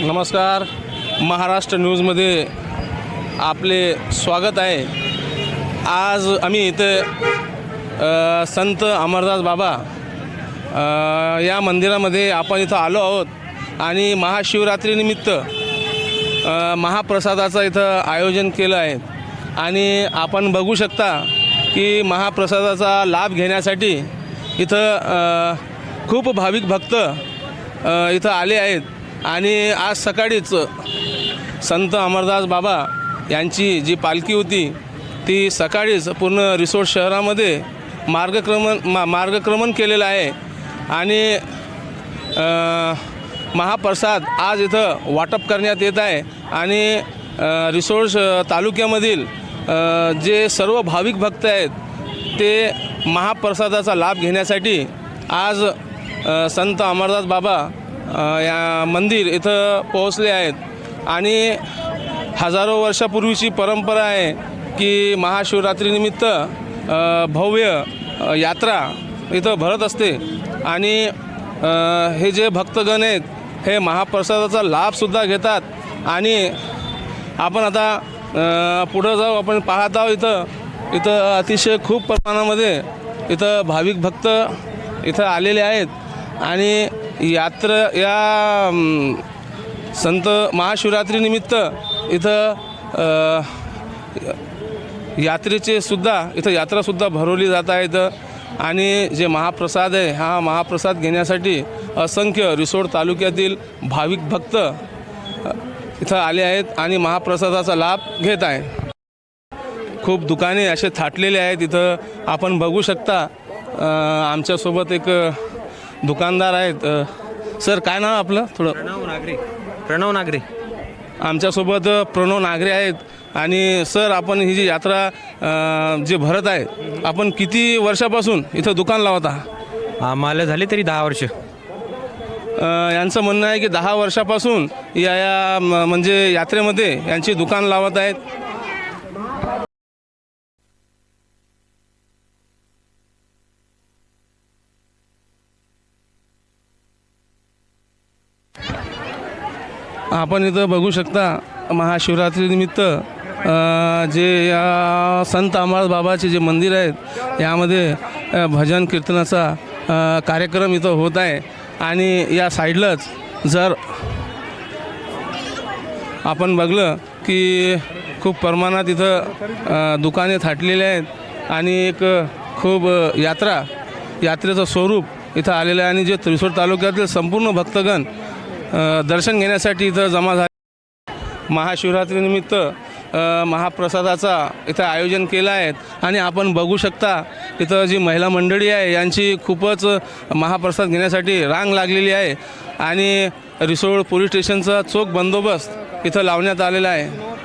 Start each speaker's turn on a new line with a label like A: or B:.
A: नमस्कार. महाराष्ट्र न्यूजमध्ये आपले स्वागत आहे. आज आम्ही इथे संत अमरदास बाबा या मंदिरामध्ये आपण इथं आलो आहोत आणि महाशिवरात्रीनिमित्त महाप्रसादाचं इथं आयोजन केलं आहे. आणि आपण बघू शकता की महाप्रसादाचा लाभ घेण्यासाठी इथं खूप भाविक भक्त इथं आले आहेत. आणि आज सकाळीच संत अमरदास बाबा यांची जी पालखी होती ती सकाळीच पूर्ण रिसोर्ट शहरामध्ये मार्गक्रमण मा मार्गक्रमण केलेलं आहे. आणि महाप्रसाद आज इथं वाटप करण्यात येत आहे. आणि रिसोर्स तालुक्यामधील जे सर्व भाविक भक्त आहेत ते महाप्रसादाचा लाभ घेण्यासाठी आज संत अमरदास बाबा या मंदिर इथं पोहोचले आहेत. आणि हजारो वर्षापूर्वीची परंपरा आहे की महाशिवरात्रीनिमित्त भव्य यात्रा इथं भरत असते. आणि हे जे भक्तगण आहेत हे महाप्रसादाचा लाभसुद्धा घेतात. आणि आपण आता पुढं जाऊ आपण पाहत आहोत इथं. इथं अतिशय खूप प्रमाणामध्ये इथं भाविक भक्त इथं आलेले आहेत. आणि यात्र या संत महाशिवरात्रीनिमित्त इथं यात्रेचे सुद्धा इथं यात्रासुद्धा भरवली जात आहे इथं. आणि जे महाप्रसाद आहे हा महाप्रसाद घेण्यासाठी असंख्य रिसोड तालुक्यातील भाविक भक्त इथं आले आहेत आणि महाप्रसादाचा लाभ घेत आहे खूप दुकाने असे थाटलेले आहेत इथं आपण बघू शकता. आमच्यासोबत एक दुकानदार आहेत. सर काय नाव आपलं? थोडं
B: प्रणव नागरे. प्रणव नागरे.
A: आमच्यासोबत प्रणव नागरे आहेत. आणि सर आपण ही जी यात्रा जे भरत आहे आपण किती वर्षापासून इथं दुकान लावत आहात?
B: आम्हाला झाले तरी दहा वर्ष.
A: यांचं म्हणणं आहे की दहा वर्षापासून या या म- म्हणजे यात्रेमध्ये यांची दुकान लावत आहेत. आपण इथं बघू शकता महाशिवरात्रीनिमित्त जे या संत अमरदास बाबाचे जे मंदिर आहेत यामध्ये भजन कीर्तनाचा कार्यक्रम इथं होत आहे. आणि या साईडलाच जर आपण बघलं की खूप प्रमाणात इथं दुकाने थाटलेली आहेत आणि एक खूप यात्रा यात्रेचं स्वरूप इथं आलेलं आहे. आणि जे त्रिसूर तालुक्यातील संपूर्ण भक्तगण दर्शन घेण्यासाठी इथं जमा झाले. महाशिवरात्रीनिमित्त महाप्रसादाचा इथं आयोजन केलं आहे. आणि आपण बघू शकता इथं जी महिला मंडळी आहे यांची खूपच महाप्रसाद घेण्यासाठी रांग लागलेली आहे. आणि रिसोड पोलीस स्टेशनचा चोख बंदोबस्त इथं लावण्यात आलेला आहे.